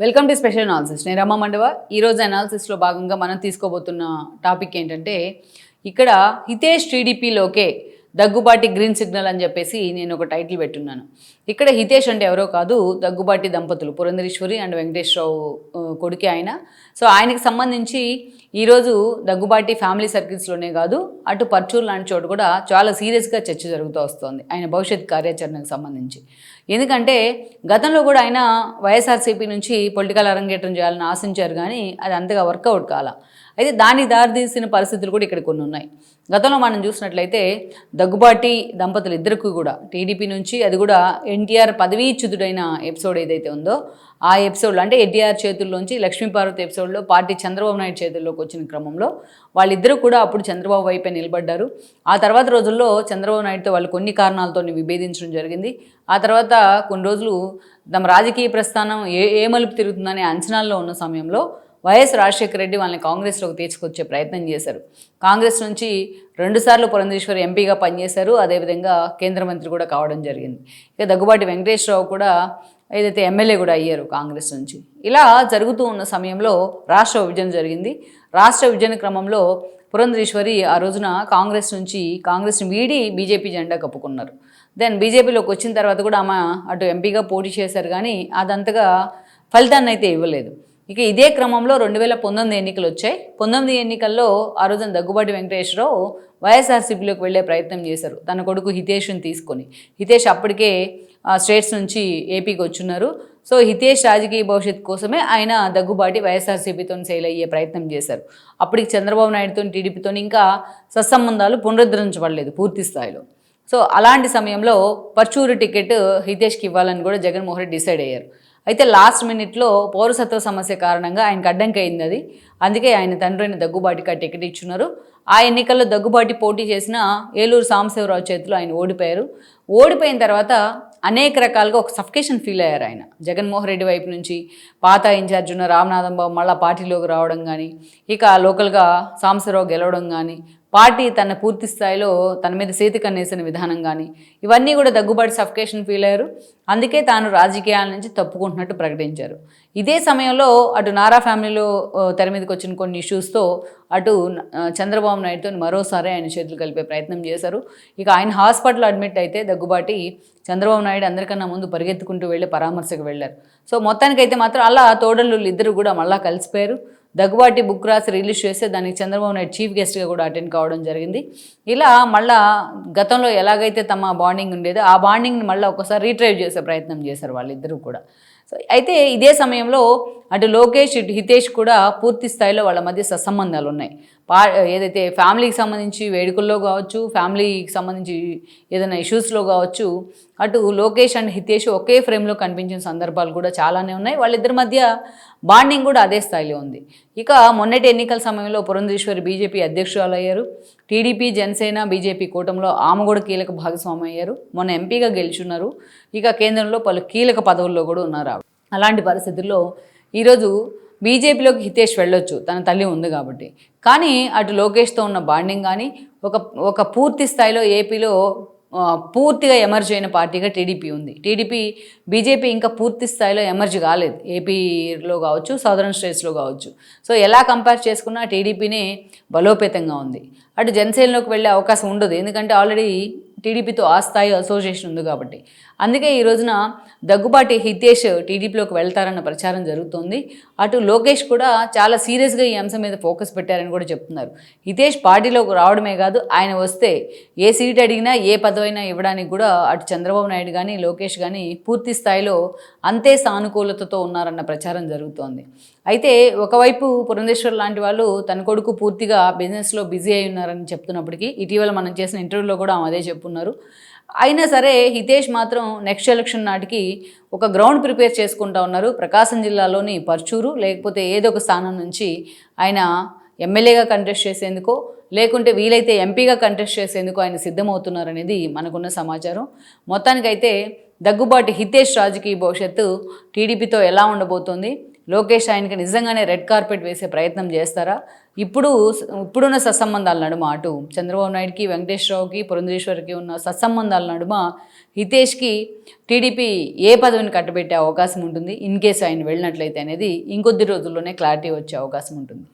Welcome to special analysis నేను రమ్మ మండవ. ఈరోజు అనాలిసిస్లో భాగంగా మనం తీసుకోబోతున్న టాపిక్ ఏంటంటే ఇక్కడ హితేష్ టీడీపీలోకే దగ్గుబాటి గ్రీన్ సిగ్నల్ అని చెప్పేసి నేను ఒక టైటిల్ పెట్టున్నాను. ఇక్కడ హితేష్ అంటే ఎవరో కాదు దగ్గుబాటి దంపతులు పురంధరేశ్వరి అండ్ వెంకటేశ్వరరావు కొడుకే ఆయన. సో ఆయనకి సంబంధించి ఈరోజు దగ్గుబాటి ఫ్యామిలీ సర్కిల్స్లోనే కాదు అటు పర్చూర్ లాంటి చోటు కూడా చాలా సీరియస్గా చర్చ జరుగుతూ వస్తుంది ఆయన భవిష్యత్ కార్యాచరణకు సంబంధించి. ఎందుకంటే గతంలో కూడా ఆయన వైఎస్ఆర్సీపీ నుంచి పొలిటికల్ అరంగేట్రం చేయాలని ఆశించారు కానీ అది అంతగా వర్కౌట్ కాల. అయితే దానికి దారితీసిన పరిస్థితులు కూడా ఇక్కడ కొన్ని ఉన్నాయి. గతంలో మనం చూసినట్లయితే దగ్గుబాటి దంపతులు ఇద్దరికి కూడా టీడీపీ నుంచి అది కూడా ఎన్టీఆర్ పదవీచ్యుతుడైన ఎపిసోడ్ ఏదైతే ఉందో ఆ ఎపిసోడ్లో అంటే ఎన్టీఆర్ చేతుల్లోంచి లక్ష్మీపార్వతి ఎపిసోడ్లో పార్టీ చంద్రబాబు నాయుడు చేతుల్లోకి వచ్చిన క్రమంలో వాళ్ళిద్దరూ కూడా అప్పుడు చంద్రబాబు వైపే నిలబడ్డారు. ఆ తర్వాత రోజుల్లో చంద్రబాబు నాయుడుతో వాళ్ళు కొన్ని కారణాలతో విభేదించడం జరిగింది. ఆ తర్వాత కొన్ని రోజులు తమ రాజకీయ ప్రస్థానం ఏ ఏ మలుపు తిరుగుతుందనే అంచనాల్లో ఉన్న సమయంలో వైఎస్ రాజశేఖర రెడ్డి వాళ్ళని కాంగ్రెస్లోకి తీసుకొచ్చే ప్రయత్నం చేశారు. కాంగ్రెస్ నుంచి రెండుసార్లు పురంధేశ్వరి ఎంపీగా పనిచేశారు. అదేవిధంగా కేంద్ర మంత్రి కూడా కావడం జరిగింది. ఇక దగ్గుబాటి వెంకటేశ్వరరావు కూడా ఏదైతే ఎమ్మెల్యే కూడా అయ్యారు కాంగ్రెస్ నుంచి. ఇలా జరుగుతూ ఉన్న సమయంలో రాష్ట్ర విభజన జరిగింది. రాష్ట్ర విభజన క్రమంలో పురంధరేశ్వరి ఆ రోజున కాంగ్రెస్ నుంచి కాంగ్రెస్ని వీడి బీజేపీ జెండా కప్పుకున్నారు. దెన్ బీజేపీలోకి వచ్చిన తర్వాత కూడా ఆమె అటు ఎంపీగా పోటీ చేశారు కానీ అదంతగా ఫలితాన్ని అయితే ఇవ్వలేదు. ఇక ఇదే క్రమంలో రెండు వేల పంతొమ్మిది ఎన్నికలు వచ్చాయి. పంతొమ్మిది ఎన్నికల్లో ఆ రోజున దగ్గుబాటి వెంకటేశ్వరరావు వైఎస్ఆర్సీపీలోకి వెళ్ళే ప్రయత్నం చేశారు. తన కొడుకు హితేష్ని తీసుకొని. హితేష్ అప్పటికే స్టేట్స్ నుంచి ఏపీకి వచ్చున్నారు. సో హితేష్ రాజకీయ భవిష్యత్ కోసమే ఆయన దగ్గుబాటి వైఎస్ఆర్సీపీతో సేల్ అయ్యే ప్రయత్నం చేశారు. అప్పటికి చంద్రబాబు నాయుడుతో టీడీపీతో ఇంకా సత్సంబంధాలు పునరుద్ధరించబడలేదు పూర్తి స్థాయిలో. సో అలాంటి సమయంలో పర్చూరు టికెట్ హితేష్కి ఇవ్వాలని కూడా జగన్మోహన్ రెడ్డి డిసైడ్ అయ్యారు. అయితే లాస్ట్ మినిట్లో పౌరసత్వ సమస్య కారణంగా ఆయనకు అడ్డంకి అయింది అది అందుకే ఆయన తండ్రి అయిన దగ్గుబాటికి ఆ టికెట్ ఇచ్చున్నారు. ఆ ఎన్నికల్లో దగ్గుబాటి పోటీ చేసిన ఏలూరు సాంబశివరావు చేతిలో ఆయన ఓడిపోయారు. ఓడిపోయిన తర్వాత అనేక రకాలుగా ఒక సఫికేషన్ ఫీల్ అయ్యారు ఆయన. జగన్మోహన్ రెడ్డి వైపు నుంచి పాత ఇన్ఛార్జ్ ఉన్న రామనాథం బాబు మళ్ళీ పార్టీలోకి రావడం కానీ ఇక లోకల్గా సాంబశివరావు గెలవడం కానీ పార్టీ తన పూర్తి స్థాయిలో తన మీద చేతి కన్నేసిన విధానం కానీ ఇవన్నీ కూడా దగ్గుబాటి సఫికేషన్ ఫీల్ అయ్యారు. అందుకే తాను రాజకీయాల నుంచి తప్పుకుంటున్నట్టు ప్రకటించారు. ఇదే సమయంలో అటు నారా ఫ్యామిలీలో తెర మీదకి వచ్చిన కొన్ని ఇష్యూస్తో అటు చంద్రబాబు నాయుడుతో మరోసారి ఆయన చేతులు కలిపే ప్రయత్నం చేశారు. ఇక ఆయన హాస్పిటల్ అడ్మిట్ అయితే దగ్గుబాటి చంద్రబాబు నాయుడు అందరికన్నా ముందు పరిగెత్తుకుంటూ వెళ్ళి పరామర్శకు వెళ్ళారు. సో మొత్తానికైతే మాత్రం అలా తోడళ్ళు ఇద్దరు కూడా మళ్ళా కలిసిపోయారు. దగ్గుబాటి బుక్ రాసి రిలీజ్ చేస్తే దానికి చంద్రబాబు నాయుడు చీఫ్ గెస్ట్గా కూడా అటెండ్ కావడం జరిగింది. ఇలా మళ్ళా గతంలో ఎలాగైతే తమ బాండింగ్ ఉండేదో ఆ బాండింగ్ని మళ్ళీ ఒకసారి రీట్రైవ్ చేసే ప్రయత్నం చేశారు వాళ్ళిద్దరూ కూడా. సో అయితే ఇదే సమయంలో అటు లోకేష్ ఇటు హితేష్ కూడా పూర్తి స్థాయిలో వాళ్ళ మధ్య సత్సంబంధాలు ఉన్నాయి. పా ఏదైతే ఫ్యామిలీకి సంబంధించి వేడుకల్లో కావచ్చు ఫ్యామిలీకి సంబంధించి ఏదైనా ఇష్యూస్లో కావచ్చు అటు లోకేష్ అండ్ హితేష్ ఒకే ఫ్రేమ్లో కనిపించిన సందర్భాలు కూడా చాలానే ఉన్నాయి. వాళ్ళిద్దరి మధ్య బాండింగ్ కూడా అదే స్థాయిలో ఉంది. ఇక మొన్నటి ఎన్నికల సమయంలో పురంధేశ్వరి బీజేపీ అధ్యక్షురాలు అయ్యారు టీడీపీ జనసేన బీజేపీ కూటమిలో ఆమె కూడా కీలక భాగస్వామి అయ్యారు మొన్న ఎంపీగా గెలుచున్నారు. ఇక కేంద్రంలో పలు కీలక పదవుల్లో కూడా ఉన్నారు అలాంటి పరిస్థితుల్లో ఈరోజు బీజేపీలోకి హితేష్ వెళ్ళొచ్చు తన తల్లి ఉంది కాబట్టి. కానీ అటు లోకేష్తో ఉన్న బాండింగ్ కానీ ఒక ఒక పూర్తి స్థాయిలో ఏపీలో పూర్తిగా ఎమర్జ్ అయిన పార్టీగా టీడీపీ ఉంది. టీడీపీ బీజేపీ ఇంకా పూర్తి స్థాయిలో ఎమర్జ్ కాలేదు. ఏపీలో కావచ్చు సౌదర్న్ స్టేట్స్లో కావచ్చు. సో ఎలా కంపేర్ చేసుకున్నా టీడీపీనే బలోపేతంగా ఉంది. అటు జనసేనలోకి వెళ్ళే అవకాశం ఉండదు. ఎందుకంటే ఆల్రెడీ టీడీపీతో ఆ స్థాయి అసోసియేషన్ ఉంది కాబట్టి. అందుకే ఈ రోజున దగ్గుబాటి హితేష్ టీడీపీలోకి వెళ్తారన్న ప్రచారం జరుగుతోంది. అటు లోకేష్ కూడా చాలా సీరియస్గా ఈ అంశం మీద ఫోకస్ పెట్టారని కూడా చెప్తున్నారు. హితేష్ పార్టీలోకి రావడమే కాదు ఆయన వస్తే ఏ సీట్ అడిగినా ఏ పదవైనా ఇవ్వడానికి కూడా అటు చంద్రబాబు నాయుడు కానీ లోకేష్ కానీ పూర్తి స్థాయిలో అంతే సానుకూలతతో ఉన్నారన్న ప్రచారం జరుగుతోంది. అయితే ఒకవైపు పురంధేశ్వర్ లాంటి వాళ్ళు తన కొడుకు పూర్తిగా బిజినెస్లో బిజీ అయి ఉన్నారని చెప్తున్నప్పటికీ ఇటీవల మనం చేసిన ఇంటర్వ్యూలో కూడా అదే చెప్పు చెప్పున్నారు అయినా సరే హితేష్ మాత్రం నెక్స్ట్ ఎలక్షన్ నాటికి ఒక గ్రౌండ్ ప్రిపేర్ చేసుకుంటా ఉన్నారు. ప్రకాశం జిల్లాలోని పర్చూరు లేకపోతే ఏదో ఒక స్థానం నుంచి ఆయన ఎమ్మెల్యేగా కంటెస్ట్ చేసేందుకో లేకుంటే వీలైతే ఎంపీగా కంటెస్ట్ చేసేందుకు ఆయన సిద్ధమవుతున్నారు అనేది మనకున్న సమాచారం. మొత్తానికైతే దగ్గుబాటి హితేష్ రాజకీయ భవిష్యత్తు టీడీపీతో ఎలా ఉండబోతోంది? లోకేష్ ఆయనకి నిజంగానే రెడ్ కార్పెట్ వేసే ప్రయత్నం చేస్తారా? ఇప్పుడు ఇప్పుడున్న సత్సంబంధాల నడుమ అటు చంద్రబాబు నాయుడుకి వెంకటేశ్వరరావుకి పురంధేశ్వరికి ఉన్న సత్సంబంధాల నడుమ హితేష్కి టీడీపీ ఏ పదవిని కట్టబెట్టే అవకాశం ఉంటుంది? ఇన్ కేసు ఆయన వెళ్ళినట్లయితే అనేది ఇంకొద్ది రోజుల్లోనే క్లారిటీ వచ్చే అవకాశం ఉంటుంది.